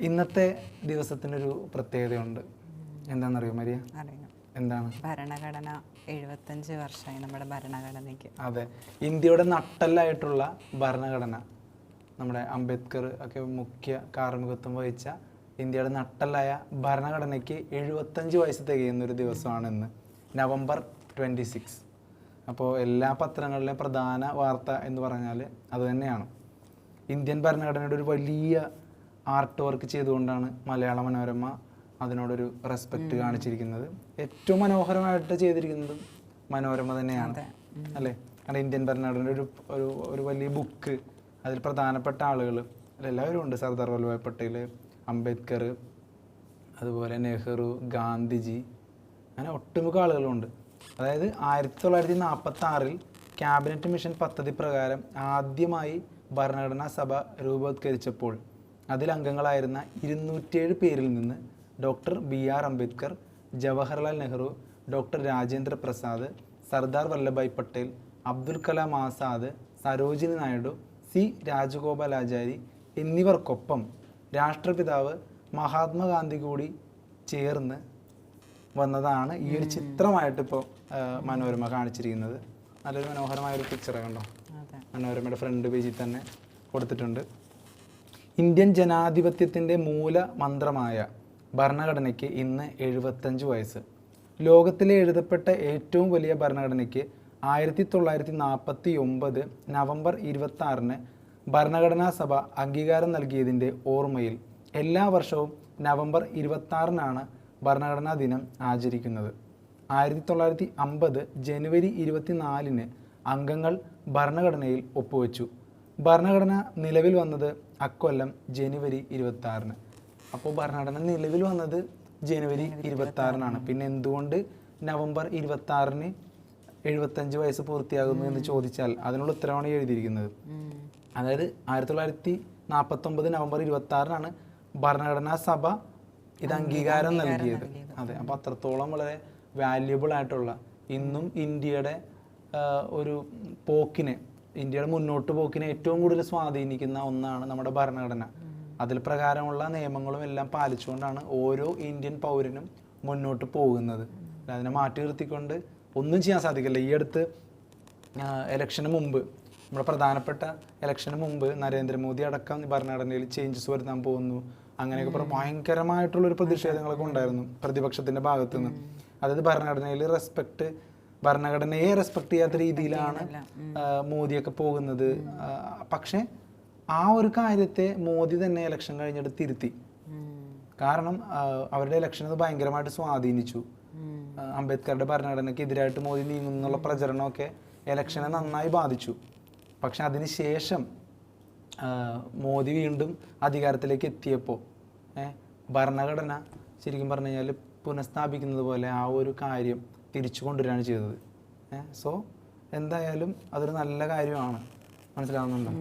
ഇന്നത്തെ ദിവസത്തിനൊരു പ്രത്യേകതയുണ്ട്. എന്താണെന്നറിയോ മരിയ? അറിയാം എന്താണ്? ഭരണഘടന എഴുപത്തഞ്ച് വർഷമായി നമ്മുടെ ഭരണഘടനയ്ക്ക്. അതെ. ഇന്ത്യയുടെ നട്ടല്ലായിട്ടുള്ള ഭരണഘടന നമ്മുടെ അംബേദ്കർ ഒക്കെ മുഖ്യ കാർമ്മികത്വം വഹിച്ച ഇന്ത്യയുടെ നട്ടല്ലായ ഭരണഘടനയ്ക്ക് എഴുപത്തഞ്ച് വയസ്സ് തികയുന്ന ഒരു ദിവസമാണ് ഇന്ന് നവംബർ ട്വന്റി സിക്സ്. അപ്പോൾ എല്ലാ പത്രങ്ങളിലെയും പ്രധാന വാർത്ത എന്ന് പറഞ്ഞാൽ അത് തന്നെയാണ്. ഇന്ത്യൻ ഭരണഘടനയുടെ ഒരു വലിയ ആർട്ട് വർക്ക് ചെയ്തുകൊണ്ടാണ് മലയാള മനോരമ അതിനോടൊരു റെസ്പെക്റ്റ് കാണിച്ചിരിക്കുന്നത്. ഏറ്റവും മനോഹരമായിട്ട് ചെയ്തിരിക്കുന്നതും മനോരമ തന്നെയാണ്. അല്ലേ? കാരണം ഇന്ത്യൻ ഭരണഘടനയുടെ ഒരു ഒരു ഒരു വലിയ ബുക്ക് അതിൽ പ്രധാനപ്പെട്ട ആളുകൾ എല്ലാവരും ഉണ്ട്. സർദാർ വല്ലഭായ് പട്ടേൽ അംബേദ്കർ അതുപോലെ നെഹ്റു ഗാന്ധിജി അങ്ങനെ ഒട്ടുമുഖ ആളുകളുണ്ട്. അതായത് ആയിരത്തി തൊള്ളായിരത്തി നാൽപ്പത്തി ആറിൽ ക്യാബിനറ്റ് മിഷൻ പദ്ധതി പ്രകാരം ആദ്യമായി ഭരണഘടനാ സഭ രൂപവത്കരിച്ചപ്പോൾ അതിൽ അംഗങ്ങളായിരുന്ന ഇരുന്നൂറ്റിയേഴ് പേരിൽ നിന്ന് doctor B R Ambedkar Jawaharlal Nehru doctor Rajendra Prasad Sardar Vallabhbhai Patel Abdul Kalam Azad Sarojini Naidu C Rajagopalachari എന്നിവർക്കൊപ്പം രാഷ്ട്രപിതാവ് മഹാത്മാഗാന്ധി കൂടി ചേർന്ന് വന്നതാണ് ഈ ഒരു ചിത്രമായിട്ട് ഇപ്പോൾ മനോരമ കാണിച്ചിരിക്കുന്നത്. നല്ലൊരു മനോഹരമായ ഒരു പിക്ചർ കണ്ടോ മനോരമയുടെ ഫ്രണ്ട് പേജിൽ തന്നെ കൊടുത്തിട്ടുണ്ട്. ഇന്ത്യൻ ജനാധിപത്യത്തിന്റെ മൂല മന്ത്രമായ ഭരണഘടനയ്ക്ക് ഇന്ന് എഴുപത്തഞ്ച് വയസ്സ്. ലോകത്തിലെ എഴുതപ്പെട്ട ഏറ്റവും വലിയ ഭരണഘടനയ്ക്ക് ആയിരത്തി തൊള്ളായിരത്തി നാൽപ്പത്തി ഒമ്പത് നവംബർ ഇരുപത്തി ഭരണഘടനാ സഭ അംഗീകാരം നൽകിയതിന്റെ ഓർമ്മയിൽ എല്ലാ വർഷവും നവംബർ ഇരുപത്തി ആറിനാണ് ഭരണഘടനാ ദിനം ആചരിക്കുന്നത്. ആയിരത്തി തൊള്ളായിരത്തി അമ്പത് ജനുവരി ഇരുപത്തിനാലിന് അംഗങ്ങൾ ഭരണഘടനയിൽ ഒപ്പുവെച്ചു. ഭരണഘടന നിലവിൽ വന്നത് അക്കൊല്ലം ജനുവരി ഇരുപത്തി ആറിന് അപ്പോൾ ഭരണഘടന നിലവിൽ വന്നത് ജനുവരി ഇരുപത്തി ആറിനാണ് പിന്നെ എന്തുകൊണ്ട് നവംബർ ഇരുപത്തി ആറിന് എഴുപത്തഞ്ച് വയസ്സ് പൂർത്തിയാകുന്നു എന്ന് ചോദിച്ചാൽ അതിനുള്ള ഉത്തരവാണ് എഴുതിയിരിക്കുന്നത്. അതായത് ആയിരത്തി തൊള്ളായിരത്തി നാൽപ്പത്തൊമ്പത് നവംബർ ഇരുപത്തി ആറിനാണ് ഭരണഘടനാ സഭ ഇത് അംഗീകാരം നൽകിയത്. അതെ അപ്പോൾ അത്രത്തോളം വളരെ വാല്യുബിൾ ആയിട്ടുള്ള ഇന്നും ഇന്ത്യയുടെ ഒരു പോക്കിനെ ഇന്ത്യയുടെ മുന്നോട്ട് പോക്കിനെ ഏറ്റവും കൂടുതൽ സ്വാധീനിക്കുന്ന ഒന്നാണ് നമ്മുടെ ഭരണഘടന. അതിൽ പ്രകാരമുള്ള നിയമങ്ങളും എല്ലാം പാലിച്ചുകൊണ്ടാണ് ഓരോ ഇന്ത്യൻ പൗരനും മുന്നോട്ട് പോകുന്നത്. അതിനെ മാറ്റി നിർത്തിക്കൊണ്ട് ഒന്നും ചെയ്യാൻ സാധിക്കില്ല. ഈ അടുത്ത് ഇലക്ഷന് മുമ്പ് നമ്മുടെ പ്രധാനപ്പെട്ട ഇലക്ഷന് മുമ്പ് നരേന്ദ്രമോദി അടക്കം ഭരണഘടനയിൽ ചേഞ്ചസ് വരുത്താൻ പോകുന്നു. അങ്ങനെയൊക്കെ പറഞ്ഞ് ഭയങ്കരമായിട്ടുള്ളൊരു പ്രതിഷേധങ്ങളൊക്കെ ഉണ്ടായിരുന്നു പ്രതിപക്ഷത്തിന്റെ ഭാഗത്തുനിന്ന്. അതായത് ഭരണഘടനയിൽ റെസ്പെക്ട് ഭരണഘടനയെ റെസ്പെക്ട് ചെയ്യാത്ത രീതിയിലാണ് മോദിയൊക്കെ പോകുന്നത്. പക്ഷെ ആ ഒരു കാര്യത്തെ മോദി തന്നെ ഇലക്ഷൻ കഴിഞ്ഞിട്ട് തിരുത്തി. കാരണം അവരുടെ ഇലക്ഷൻ അത് ഭയങ്കരമായിട്ട് സ്വാധീനിച്ചു. അംബേദ്കറുടെ ഭരണഘടനയ്ക്ക് എതിരായിട്ട് മോദി നീങ്ങുന്നുള്ള പ്രചരണമൊക്കെ ഇലക്ഷനെ നന്നായി ബാധിച്ചു. പക്ഷെ അതിനുശേഷം മോദി വീണ്ടും അധികാരത്തിലേക്ക് എത്തിയപ്പോൾ ഭരണഘടന ശരിക്കും പറഞ്ഞു കഴിഞ്ഞാൽ പുനഃസ്ഥാപിക്കുന്നത് പോലെ ആ ഒരു കാര്യം തിരിച്ചു കൊണ്ടുവരികയാണ് ചെയ്തത് സോ എന്തായാലും അതൊരു നല്ല കാര്യമാണ്. മനസ്സിലാവുന്നുണ്ടോ.